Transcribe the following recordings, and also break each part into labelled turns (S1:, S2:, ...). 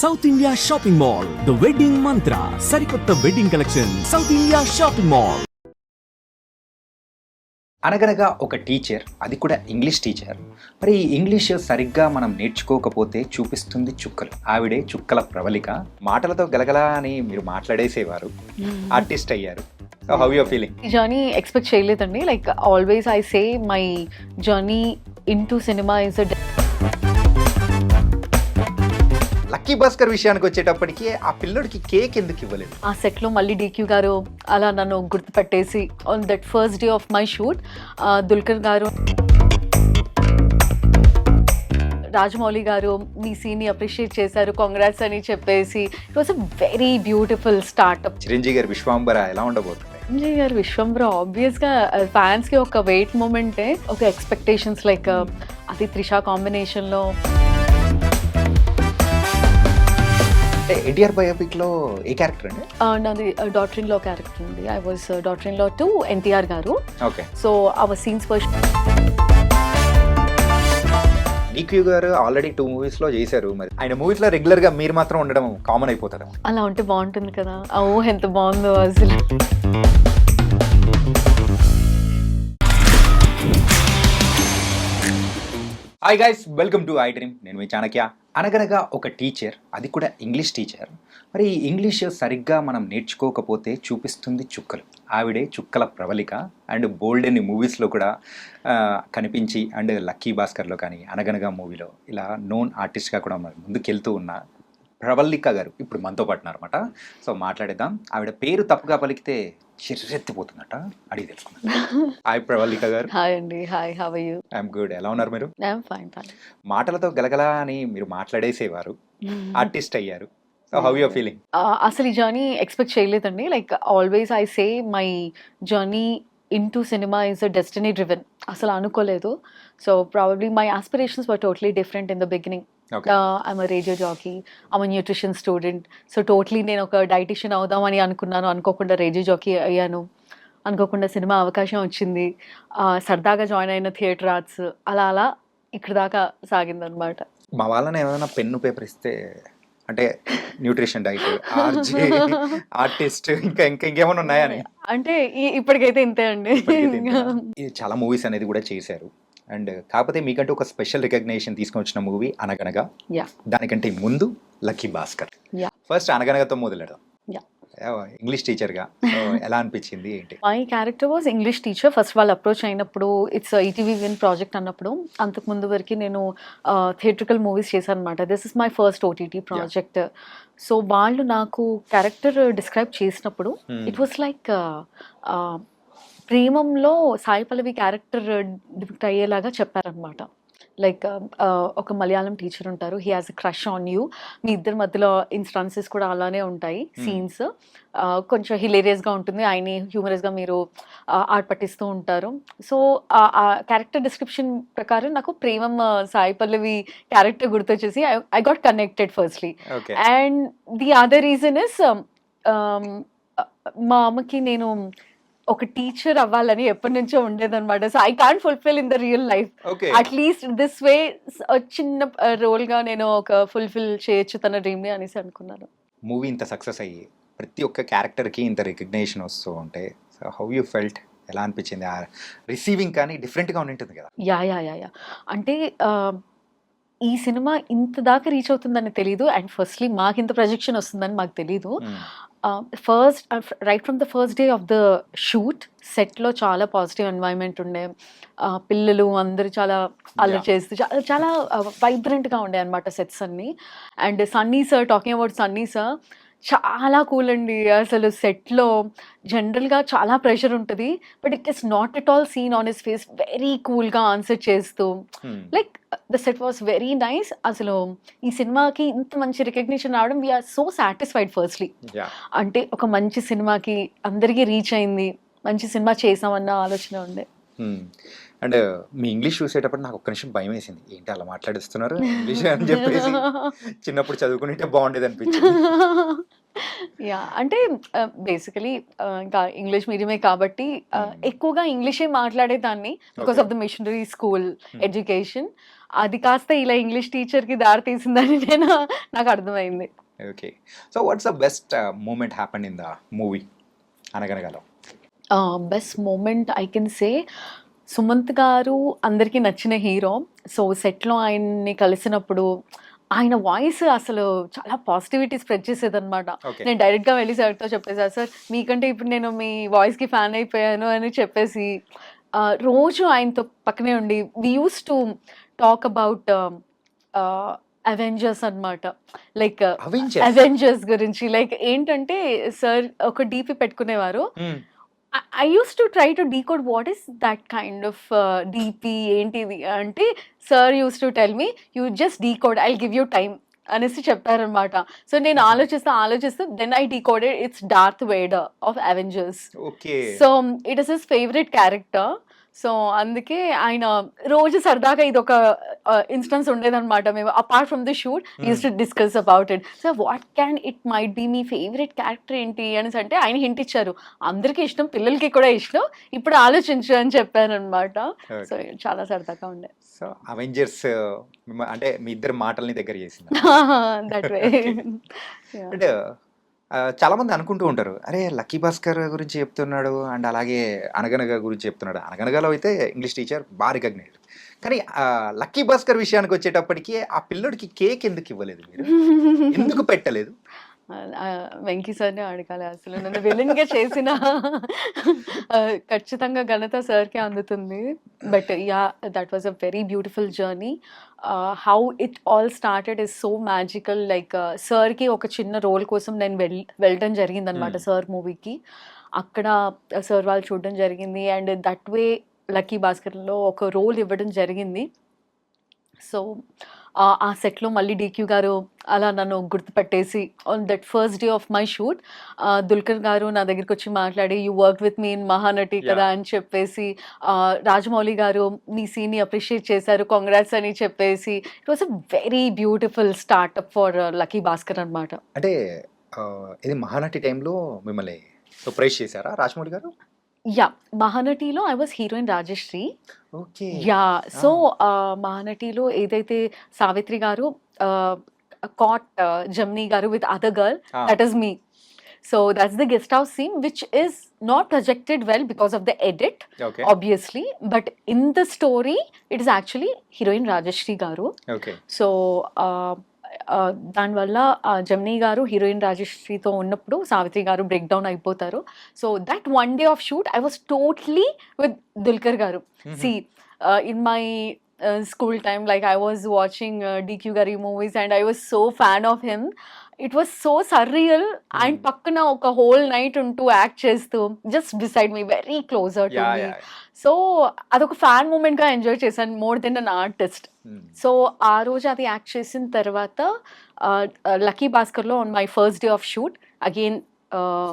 S1: South India shopping mall the wedding Mantra సరికొత్త wedding collection South India shopping mall
S2: అనగనగా ఒక teacher అది కూడా ఇంగ్లీష్ టీచర్. మరి ఈ ఇంగ్లీష్ సరిగ్గా మనం నేర్చుకోకపోతే చూపిస్తుంది చుక్కలు. ఆవిడే చుక్కల ప్రవళిక. మాటలతో గలగల అని మీరు మాట్లాడేసేవారు. ఆర్టిస్ట్ అయ్యారు. How your
S3: feeling journey expect చేయలేదండి. Like always I say my journey into cinema is
S2: Lucky Bhaskar విషయానికి వచ్చేటప్పటికి ఆ పిల్లడికి కేక్ ఎందుకు ఇవ్వలేదు?
S3: ఆ సెట్లో మళ్ళీ డీక్యూ గారు అలా నన్ను గుర్తుపెట్టేసి on that first day of my shoot Dulquer గారు రాజమౌళి గారు మీ సీన్ని అప్రిషియేట్ చేశారు కాంగ్రాట్స్ అని చెప్పేసి. It was a very beautiful startup
S2: Chiranjeevi గారి విశ్వాంబర ఎలా ఉండబోతుంది
S3: చిరంజీవి గారు విశ్వంబర ఆబ్వియస్గా ఫ్యాన్స్కి ఒక వెయిట్ మూమెంటే ఒక ఎక్స్పెక్టేషన్స్ లైక్ అది త్రిషా కాంబినేషన్లో
S2: ఎన్టీఆర్ బయోపిక్లో ఏ క్యారెక్టర్ అండి?
S3: నాది డాటర్ ఇన్లో క్యారెక్టర్ ఉంది I was daughter in law to NTR గారు
S2: okay
S3: so our scenes first
S2: DQ గారు ఆల్రెడీ టూ మూవీస్లో చేశారు. మరి ఆయన మూవీస్లో రెగ్యులర్గా మీరు మాత్రం ఉండడం కామన్ అయిపోతారు
S3: అలా ఉంటే బాగుంటుంది కదా. ఊహ ఎంత బాగుందో అసలు.
S2: Hi guys welcome to iDream నేను మీ చాణక్య. అనగనగా ఒక టీచర్ అది కూడా ఇంగ్లీష్ టీచర్ మరి ఈ ఇంగ్లీష్ సరిగ్గా మనం నేర్చుకోకపోతే చూపిస్తుంది చుక్కలు. ఆవిడే చుక్కల ప్రవళిక అండ్ బోల్డ్ అని మూవీస్లో కూడా కనిపించి అండ్ లక్కీ భాస్కర్లో కానీ అనగనగా మూవీలో ఇలా నోన్ ఆర్టిస్ట్గా కూడా మరి ముందుకెళ్తూ ఉన్న ప్రవళిక గారు ఇప్పుడు మనతో పాటున్నారు అనమాట సో మాట్లాడేద్దాం. ఆవిడ పేరు తప్పుగా పలికితే చిర్రెత్తిపోతుందట అడిగి తెలుసుకుందాం. హాయ్ ప్రవళిక గారు.
S3: హాయ్ అండి. Hi how you
S2: I'm good ఎలా ఉన్నారు మీరు?
S3: ఐఎమ్ ఫైన్ ఫైన్
S2: మాటలతో గలగల అని మీరు మాట్లాడేసేవారు. ఆర్టిస్ట్ అయ్యారు. సో హౌ యూర్ ఫీలింగ్
S3: అసలు ఈ జర్నీ ఎక్స్పెక్ట్ చేయలేదండి. Like always I say my journey into cinema is a destiny driven అసలు అనుకోలేదు. So probably my aspirations were totally different in the
S2: beginning
S3: I'm radio jockey I'm nutrition student so totally నేను ఒక dietitian అవుదామని అనుకున్నాను. అనుకోకుండా radio jockey అయ్యాను. అనుకోకుండా cinema అవకాశం వచ్చింది. ఆ, సరదాగా జాయిన్ అయిన థియేటర్ ఆర్ట్స్ అలా అలా ఇక్కడ దాకా సాగిందనమాట
S2: మా వాళ్ళని ఏమైనా పెన్ను పేపర్ ఇస్తే అంటే న్యూట్రిషన్ డైట్ ఆర్జే ఆర్టిస్ట్ ఇంకా ఇంకా ఇంకేమైనా ఉన్నాయని
S3: అంటే ఇప్పటికైతే ఇంతే అండి.
S2: చాలా మూవీస్ అనేది కూడా చేశారు. అండ్ కాకపోతే మీకంటూ ఒక స్పెషల్ రికగ్నేషన్ తీసుకొని వచ్చిన మూవీ అనగనగా
S3: యా
S2: దానికంటే ముందు లక్కీ భాస్కర్. ఫస్ట్ అనగనగతో మొదలెడదాం. ఇంగ్లీష్ టీచర్గా ఎలా అనిపించింది ఏంటి?
S3: My character was English teacher first వాళ్ళు అప్రోచ్ అయినప్పుడు ఇట్స్ ఈటీవీ విన్ ప్రాజెక్ట్ అన్నప్పుడు అంతకు ముందు వరకు నేను థియేట్రికల్ మూవీస్ చేశాను అనమాట this is my first OTT project so వాళ్ళు నాకు క్యారెక్టర్ డిస్క్రైబ్ చేసినప్పుడు. ఇట్ వాస్ లైక్ ప్రేమంలో సాయి పల్లవి క్యారెక్టర్ డిపిక్ట్ అయ్యేలాగా చెప్పారనమాట లైక్ ఒక మలయాళం టీచర్ ఉంటారు. He has a crush on you మీ ఇద్దరి మధ్యలో ఇన్స్టాన్సెస్ కూడా అలానే ఉంటాయి సీన్స్ కొంచెం హిలేరియస్గా ఉంటుంది. ఆయన్ని హ్యూమరస్గా మీరు ఆట పట్టిస్తూ ఉంటారు. సో ఆ క్యారెక్టర్ డిస్క్రిప్షన్ ప్రకారం నాకు Premam Sai Pallavi character గుర్తొచ్చేసి I got connected
S2: firstly
S3: and the other reason is um, మా అమ్మకి నేను ఒక టీచర్ అవ్వాలని ఎప్పటి నుంచో ఉండేదన్నమాట. So I can't fulfil in the real life at least this way చిన్న రోల్గా నేను ఒక ఫుల్ఫిల్ చేయొచ్చు తన డ్రీమ్ని అనేసి అనుకున్నాను.
S2: మూవీ ఇంత సక్సెస్ అయ్యి ప్రతి ఒక్క క్యారెక్టర్కి ఇంత రికగ్నేషన్ వస్తూ ఉంటే సో హౌ యూ ఫెల్ట్ ఎలా అనిపించింది? ఆ రిసీవింగ్ కానీ డిఫరెంట్గా ఉంటుంది కదా.
S3: Yeah yeah yeah yeah. అంటే ఈ సినిమా ఇంత దాకా రీచ్ అవుతుందని తెలీదు. అండ్ ఫస్ట్లీ మాకు ఇంత ప్రొజెక్షన్ వస్తుందని మాకు తెలీదు. First right from the first day of the shoot సెట్లో చాలా పాజిటివ్ ఎన్వైరన్మెంట్ ఉండే పిల్లలు అందరూ చాలా
S2: Yeah.
S3: చేస్తూ చాలా చాలా వైబ్రెంట్గా ఉండే అనమాట సెట్స్ అన్ని and Sunny sir talking about Sunny sir చాలా కూల్ అండి. అసలు సెట్లో జనరల్గా చాలా ప్రెషర్ ఉంటుంది. But it is not at all seen on his face. Very కూల్గా ఆన్సర్ చేస్తూ. Like the set was very nice. అసలు ఈ సినిమాకి ఇంత మంచి రికగ్నిషన్ రావడం వీఆర్ సో సాటిస్ఫైడ్ ఫస్ట్లీ. అంటే ఒక మంచి సినిమాకి అందరికీ రీచ్ అయింది. మంచి సినిమా చేసామన్న ఆలోచన ఉండే.
S2: అండ్ మీ ఇంగ్లీష్ చూసేటప్పుడు నాకు ఒక్క నిమిషం భయం వేసింది ఏంటి అలా మాట్లాడిస్తున్నారు? ఇంగ్లీష్ అని చెప్పేసి చిన్నప్పుడు చదువుకుంటే బాగుండేది అనిపించింది.
S3: యా. అంటే బేసికలీ ఇంకా ఇంగ్లీష్ మీడియమే కాబట్టి. ఎక్కువగా ఇంగ్లీషే మాట్లాడేదాన్ని. Because of the missionary
S2: school.
S3: Education అది కాస్త ఇలా ఇంగ్లీష్ టీచర్కి దారి తీసిందని నేను నాకు అర్థమైంది.
S2: Okay. So what's the best moment happen in the movie అనగనగలో.
S3: Best moment I can say Sumanth గారు అందరికీ నచ్చిన హీరో. సో సెట్లో ఆయన్ని కలిసినప్పుడు ఆయన వాయిస్ అసలు చాలా పాజిటివిటీ స్ప్రెడ్ చేసేదన్నమాట.
S2: ఓకే
S3: నేను డైరెక్ట్గా వెళ్ళి సార్తో చెప్పేసాను సార్ మీకంటే ఇప్పుడు నేను మీ వాయిస్కి ఫ్యాన్ అయిపోయాను అని చెప్పేసి రోజు ఆయనతో పక్కనే ఉండి we use to talk about Avengers అన్నమాట. లైక్
S2: అవెంజర్స్
S3: అవెంజర్స్ గురించి. లైక్ ఏంటంటే సార్ ఒక డీపీ పెట్టుకునేవారు.
S2: Hmm.
S3: I use to try to decode what is that kind of DP ఏంటిది అంటే sir use to tell me you just decode I give you time అనేసి చెప్పారనమాట so నేను ఆలోచిస్తూ ఆలోచిస్తూ then I decoded it's Darth Vader of
S2: Avengers
S3: so it is his favourite character so అందుకే ఆయన రోజు సరదాగా ఇది ఒక ఇన్స్టెన్స్ ఉండేదన్నమాట. మేము apart from the shoot use to discuss about it so what can it might be me favourite character ఏంటి అనేసి అంటే ఆయన హింట్ ఇచ్చారు. అందరికీ ఇష్టం పిల్లలకి కూడా ఇష్టం. ఇప్పుడు ఆలోచించు అని చెప్పారనమాట సో చాలా సరదాగా ఉండే.
S2: సో అవెంజర్స్ అంటే మీ ఇద్దరు మాటల్ని దగ్గర చేసింది.
S3: దట్ వే
S2: అంటే చాలామంది అనుకుంటూ ఉంటారు. అరే లక్కీ భాస్కర్ గురించి చెప్తున్నాడు అండ్ అలాగే అనగనగ గురించి చెప్తున్నాడు. అనగనగలో అయితే ఇంగ్లీష్ టీచర్ బాగా రికగ్నైజ్డ్. కానీ లక్కీ భాస్కర్ విషయానికి వచ్చేటప్పటికి ఆ పిల్లడికి కేక్ ఎందుకు ఇవ్వలేదు మీరు? ఎందుకు పెట్టలేదు?
S3: వెంకీ సార్ని అడగాలి. అసలు నన్ను విలన్గా చేసిన ఖచ్చితంగా ఘనత సార్కే అందుతుంది. But yeah that was a very beautiful journey how it all started is so magical like సార్కి ఒక చిన్న రోల్ కోసం నేను వెల్ వెళ్ళడం జరిగిందనమాట
S2: Hmm.
S3: సార్ మూవీకి అక్కడ సార్ వాళ్ళు చూడడం జరిగింది. అండ్ దట్ వే లక్కీ భాస్కర్లో ఒక రోల్ ఇవ్వడం జరిగింది. సో ఆ సెట్లో మళ్ళీ డీక్యూ గారు అలా నన్ను గుర్తుపట్టేసి on that first day of my shoot Dulquer గారు నా దగ్గరికి వచ్చి మాట్లాడి you work with me in Mahanati కదా అని చెప్పేసి రాజమౌళి గారు మీ సీన్ని అప్రిషియేట్ చేశారు కాంగ్రాట్స్ అని చెప్పేసి. It was a very beautiful startup for Lucky Bhaskar అనమాట
S2: అంటే ఇది మహానటి టైంలో మిమ్మల్ని సర్ప్రైజ్ చేశారా రాజమౌళి గారు?
S3: Yeah మహానటిలో I was heroine
S2: Rajasri
S3: yeah so మహానటిలో ఏదైతే సావిత్రి గారు కాట్ జమ్నీ గారు with
S2: other
S3: girl. That is me so that's the guest house scene which is not projected well because of the
S2: edit
S3: obviously but in the story it is actually heroine Rajasri గారు. So దానివల్ల Jamuna garu heroine రాజశ్రీతో ఉన్నప్పుడు సావిత్రి గారు break down అయిపోతారు. So that one day of shoot I was totally with Dulquer గారు. See in my school time like I was watching DQ గారి movies and I was so fan of him it was so surreal
S2: and.
S3: పక్కన ఒక whole night ఉంటూ act చేస్తూ just decide me very
S2: closer
S3: to
S2: me
S3: so అదొక fan మూమెంట్గా enjoy చేశాను more than an artist so ఆ రోజు అది యాక్ట్ చేసిన తర్వాత Lucky భాస్కర్లో on my first day of shoot again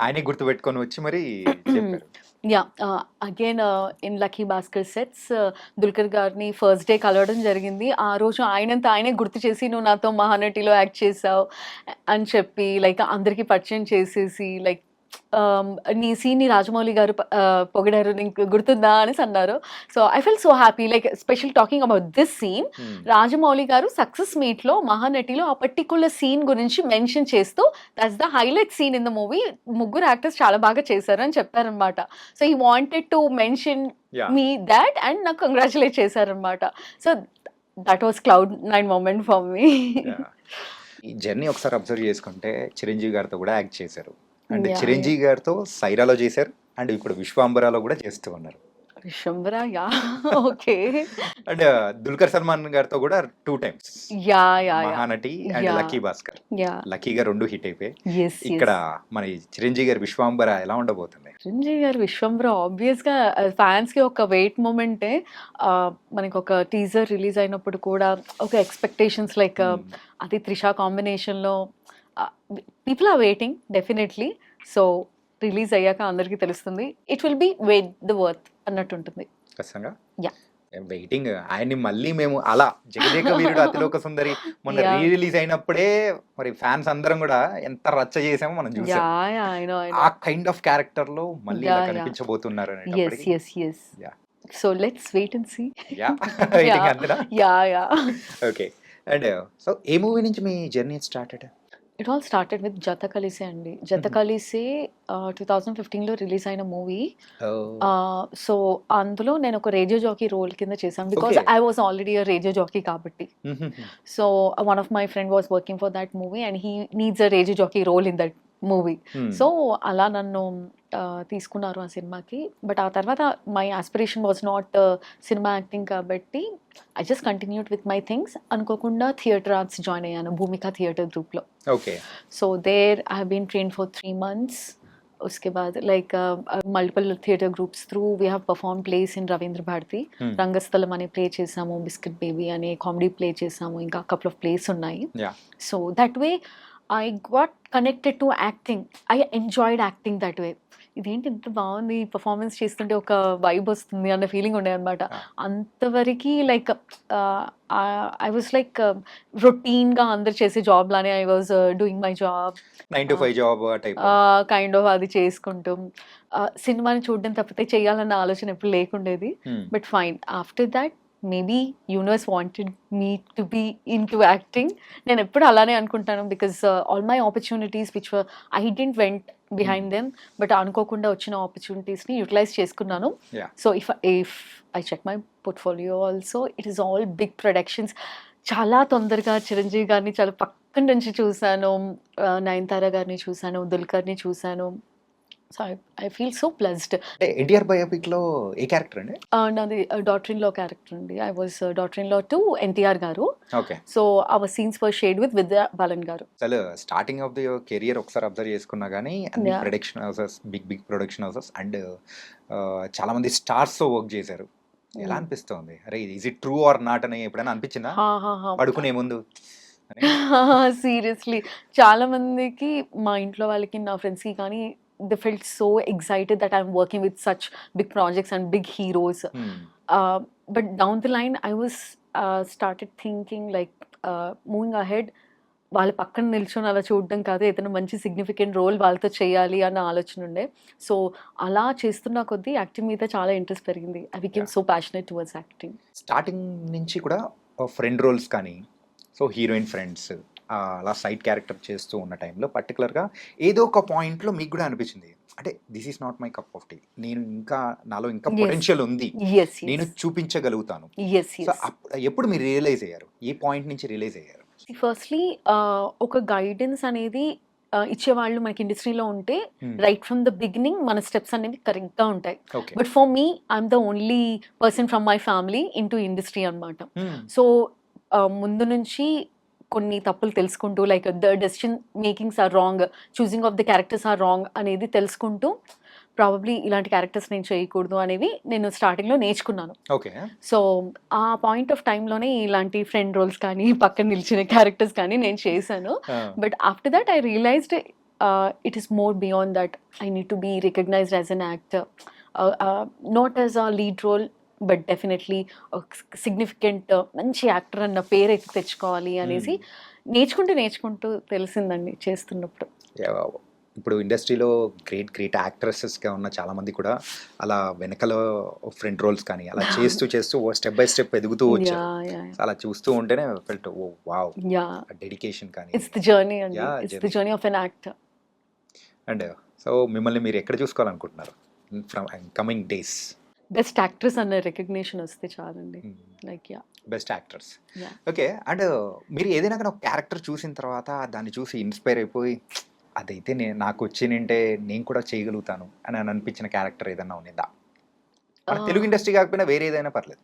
S2: ఆయనే గుర్తు పెట్టుకొని వచ్చి మరి చెప్పారు.
S3: Yeah again in Lucky Bhaskar sets Dulquer గారిని ఫస్ట్ డే కలవడం జరిగింది. ఆ రోజు ఆయనంత ఆయనే గుర్తు చేసి నువ్వు నాతో మహానటిలో యాక్ట్ చేసావు అని చెప్పి లైక్ అందరికీ పరిచయం చేసేసి లైక్ నీ సీన్ని రాజమౌళి గారు పొగిడారు. నీకు గుర్తుందా అనేసి అన్నారు. So I feel so happy like special talking about
S2: this
S3: scene. Rajamouli garu success మీట్లో మహానటిలో ఆ పర్టికులర్ సీన్ గురించి మెన్షన్ చేస్తూ that's the highlight scene in the movie ముగ్గురు యాక్టర్స్ చాలా బాగా చేశారు అని చెప్పారనమాట so I wanted to
S2: mention
S3: me that and నాకు కంగ్రాచులేట్ చేశారనమాట so that was cloud nine moment for
S2: me. ఈ జర్నీ ఒకసారి అబ్జర్వ్ చేసుకుంటే చిరంజీవి గారితో కూడా యాక్ట్ చేశారు. అండ్ చిరంజీవి గారితో సైరాలో చేశారు అండ్ ఇప్పుడు విశ్వాంబరాలో కూడా చేస్తూ ఉన్నారు.
S3: Vishwambhara yeah okay.
S2: And Dulquer Salmaan గారితో కూడా
S3: two times. Yeah
S2: yeah Mahanati
S3: and.
S2: Lucky Bhaskar.
S3: Yeah.
S2: లక్కీగా రెండు హిట్ అయిపోయాయి ఇక్కడ మన చిరంజీవి గారి విశ్వాంబర ఎలా ఉండబోతుంది?
S3: చిరంజీవి గారు విశ్వంబర ఆబ్వియస్గా ఫ్యాన్స్కి ఒక వెయిట్ మూమెంటే మనకి ఒక టీజర్ రిలీజ్ అయినప్పుడు కూడా ఒక ఎక్స్పెక్టేషన్స్ లైక్
S2: Hmm.
S3: అది త్రిష కాంబినేషన్లో people are waiting definitely so release అయ్యాక అందరికీ తెలుస్తుంది. It will be wait the worth అన్నట్టు ఉంటుంది.
S2: ఖచ్చితంగా.
S3: Yeah.
S2: వెయిటింగ్ ఆయన్ని మళ్ళీ మేము అలా జగదేక వీరుడు అతిలోక సుందరి మొన్న. రీ రిలీజ్ అయినప్పుడే మరి ఫ్యాన్స్ అందరం కూడా ఎంత రచ్చ చేసామో మనం చూసాం.
S3: యా యా
S2: ఆ కైండ్ ఆఫ్ క్యారెక్టర్లో మళ్ళీ. కనిపించబోతున్నారు
S3: so let's wait and
S2: see
S3: yeah yeah yeah
S2: okay and so A movie నుంచి మీ journey started
S3: it all started with Jatha Kalise అండి జత కలిసే టూ థౌజండ్ ఫిఫ్టీన్లో రిలీజ్ అయిన మూవీ సో అందులో నేను ఒక రేడియో జాకీ రోల్ కింద చేశాను.
S2: Because.
S3: I was already radio jockey కాబట్టి. So one of my friend was working for that movie and he needs a radio jockey role in that movie
S2: Hmm.
S3: So అలా నన్ను ఆ, తీసుకున్నారు ఆ సినిమాకి but ఆ తర్వాత my aspiration was not cinema acting కాబట్టి I just continued with my things అనుకోకుండా థియేటర్ ఆర్ట్స్ జాయిన్ అయ్యాను భూమిక థియేటర్ గ్రూప్లో
S2: okay
S3: so there I have been trained for three months उसके बाद like multiple theatre groups through we have perform plays in Ravindra Bharathi
S2: Hmm.
S3: Rangasthalam అనే play చేసాము biscuit baby అనే comedy play చేసాము ఇంకా couple of plays ఉన్నాయి
S2: yeah
S3: so that way I got connected to acting I enjoyed acting that way ఇదేంటి ఇంత బాగుంది? Performance చేస్తుంటే ఒక వైబ్ వస్తుంది అన్న ఫీలింగ్ ఉండే అనమాట. అంతవరకు లైక్ ఐ వాజ్ లైక్ రొటీన్గా అందరు చేసే జాబ్ లానే I was doing my
S2: job nine to five job
S3: kind of అది చేసుకుంటూ. సినిమాని చూడడం తప్పితే చేయాలన్న ఆలోచన ఎప్పుడు లేకుండేది. But fine after that maybe universe wanted me to be into acting నేను ఎప్పుడు అలానే అనుకుంటాను because all my opportunities which I didn't went behind them but అనుకోకుండా వచ్చిన ఆపర్చునిటీస్ని యూటిలైజ్ చేసుకున్నాను. So if if I check my portfolio also it is all big productions చాలా తొందరగా చిరంజీవి గారిని చాలా పక్కన నుంచి చూశాను. ఆ, నయనతార గారిని చూశాను దుల్కర్ని చూశాను. So I feel
S2: so blessed NTR బయోపిక్లో ఏ క్యారెక్టర్ అండి?
S3: నాది డాక్టర్ ఇన్లో క్యారెక్టర్ అండి. I was daughter in law to NTR garu.
S2: Okay.
S3: So our scenes were shared with Vidya Balan garu.
S2: అసలు స్టార్టింగ్ ఆఫ్ ది కెరియర్ ఒకసారి observe చేసుకున్నా కానీ అన్ని. Production houses big big production houses and చాలా మంది స్టార్స్తో work చేశారు. ఎలా
S3: Mm.
S2: అనిపిస్తుంది? అరే is it true or not అని ఎప్పుడైనా అనిపించిందా? పడుకునే ముందు?
S3: సీరియస్లీ చాలా మందికి మా ఇంట్లో వాళ్ళకి నా ఫ్రెండ్స్కి కానీ they felt so excited that I'm working with such big projects and big heroes
S2: Hmm.
S3: But down the line I was started thinking like moving ahead వాళ్ళ పక్కన నిల్చొని అలా చూడడం కాదు ఏదైనా మంచి సిగ్నిఫికెంట్ రోల్ వాళ్ళతో చేయాలి అన్న ఆలోచన ఉండే. సో అలా చేస్తున్న కొద్దీ యాక్టింగ్ మీద చాలా ఇంట్రెస్ట్ పెరిగింది. I became so passionate towards acting
S2: starting నుంచి కూడా ఫ్రెండ్ రోల్స్ కానీ సో హీరోయిన్ ఫ్రెండ్స్ అలా సైడ్ క్యారెక్టర్ చేస్తూ ఉన్న టైంలో పర్టికులర్గా ఏదో ఒక పాయింట్లో మీకు కూడా అనిపించింది. అంటే this is not my cup of tea. నేను ఇంకా నాలో ఇంకా. పొటెన్షియల్ ఉంది. నేను చూపించగలుగుతాను. ఎప్పుడు మీరు రియలైజ్ అయ్యారు? ఏ పాయింట్ నుంచి రియలైజ్ అయ్యారు?
S3: ఫస్ట్లీ ఒక గైడెన్స్ అనేది ఇచ్చేవాళ్ళు మనకి ఇండస్ట్రీలో ఉంటే. రైట్ ఫ్రమ్ ద బిగినింగ్ మన స్టెప్స్ అనేవి కరెక్ట్గా ఉంటాయి. Okay but for me I'm the only person from my family into industry అనమాట సో ముందు నుంచి కొన్ని తప్పులు తెలుసుకుంటూ like the decision makings are wrong choosing of the characters are wrong అనేది తెలుసుకుంటూ ప్రాబబ్లీ ఇలాంటి క్యారెక్టర్స్ నేను చేయకూడదు అనేవి నేను స్టార్టింగ్లో నేర్చుకున్నాను.
S2: ఓకే.
S3: సో ఆ పాయింట్ ఆఫ్ టైంలోనే ఇలాంటి ఫ్రెండ్ రోల్స్ కానీ పక్కన నిలిచిన క్యారెక్టర్స్ కానీ నేను చేశాను. But after that I realized it is more beyond that I need to be recognized as an actor not as a lead role but definitely significant మంచి actor అన్న పేరు అయితే తెచ్చుకోవాలి అనేసి నేర్చుకుంటూ నేర్చుకుంటూ తెలిసిందండి చేస్తున్నప్పుడు.
S2: ఇప్పుడు ఇండస్ట్రీలో గ్రేట్ గ్రేట్ యాక్ట్రెసెస్గా ఉన్న చాలా మంది కూడా అలా వెనకల ఫ్రంట్ రోల్స్ కానీ అలా చేస్తూ చేస్తూ స్టెప్ బై స్టెప్ ఎదుగుతూ వచ్చారు. అలా చూస్తూ ఉంటేనే felt oh wow.
S3: Yeah
S2: dedication కానీ.
S3: It's the
S2: journey
S3: it's the.
S2: Journey
S3: of an actor
S2: and so మిమ్మల్ని మీరు ఎక్కడ చూసుకోవాలనుకుంటున్నారు? From coming days
S3: best actress అన్న రికగ్నిషన్ వస్తే చాలండి like
S2: yeah best
S3: actors.
S2: Okay and మీరు ఏదైనా కానీ ఒక క్యారెక్టర్ చూసిన తర్వాత దాన్ని చూసి ఇన్స్పైర్ అయిపోయి అదైతే నేను నాకు వచ్చినంటే నేను కూడా చేయగలుగుతాను అని అని అనిపించిన క్యారెక్టర్ ఏదైనా ఉన్నదా. తెలుగు ఇండస్ట్రీ కాకపోయినా వేరే ఏదైనా పర్లేదు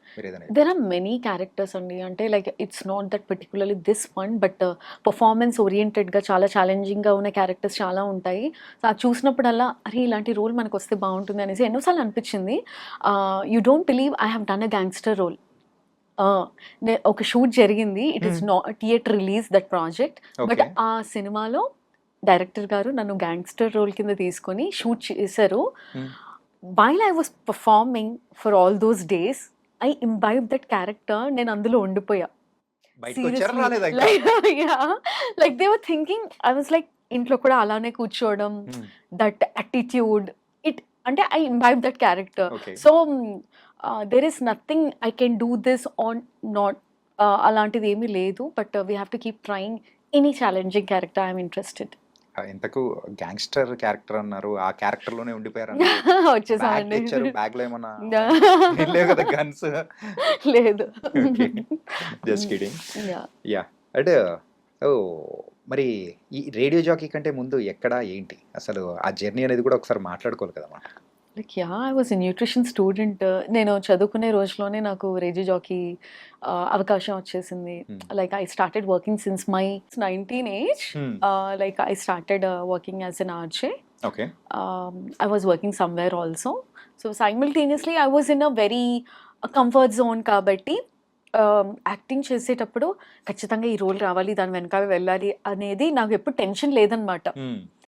S3: దెర్ ఆర్ మెనీ క్యారెక్టర్స్ అండి. అంటే like it's not that particularly this one but performance ఓరియంటెడ్గా చాలా ఛాలెంజింగ్గా ఉన్న క్యారెక్టర్స్ చాలా ఉంటాయి. సో అది చూసినప్పుడల్లా అరే ఇలాంటి రోల్ మనకు వస్తే బాగుంటుంది అనేసి ఎన్నోసార్లు అనిపించింది. You don't believe I have done a gangster role ఒక షూట్ జరిగింది. ఇట్ ఈస్ నా theatre release that project
S2: but
S3: ఆ సినిమాలో డైరెక్టర్ గారు నన్ను గ్యాంగ్స్టర్ రోల్ కింద తీసుకొని షూట్ చేశారు.
S2: Hmm.
S3: While I was performing for all those days I imbibe that character నేను అందులో ఉండిపోయా? Like they were thinking I was like ఇంట్లో కూడా అలానే కూర్చోవడం. దట్ అటిట్యూడ్ ఇట్ అంటే I imbibe that
S2: character.
S3: So there is nothing I can do this on not అలాంటిది ఏమీ లేదు but we have to keep trying any challenging character I'm
S2: interested ఇంతకు gangster character అన్నారు. ఆ క్యారెక్టర్లోనే ఉండిపోయారు బ్యాగ్లో ఏమన్నా లేవు కదా గన్స్.
S3: లేదు.
S2: Just
S3: kidding.
S2: యా. అంటే ఓ మరి ఈ రేడియో జాకీ కంటే ముందు ఎక్కడ ఏంటి? అసలు ఆ జర్నీ అనేది కూడా ఒకసారి మాట్లాడుకోవాలి కదా
S3: like yeah I was nutrition student నేను చదువుకునే రోజులోనే నాకు రేడియో జాకీ అవకాశం వచ్చేసింది.
S2: Hmm.
S3: Like I started working since my nineteen age like I started working as an RJ
S2: okay
S3: um, I was working somewhere also. So simultaneously, I was in a very comfort zone కాబట్టి acting చేసేటప్పుడు ఖచ్చితంగా ఈ role రావాలి దాని వెనకాల వెళ్ళాలి అనేది నాకు ఎప్పుడు టెన్షన్ లేదనమాట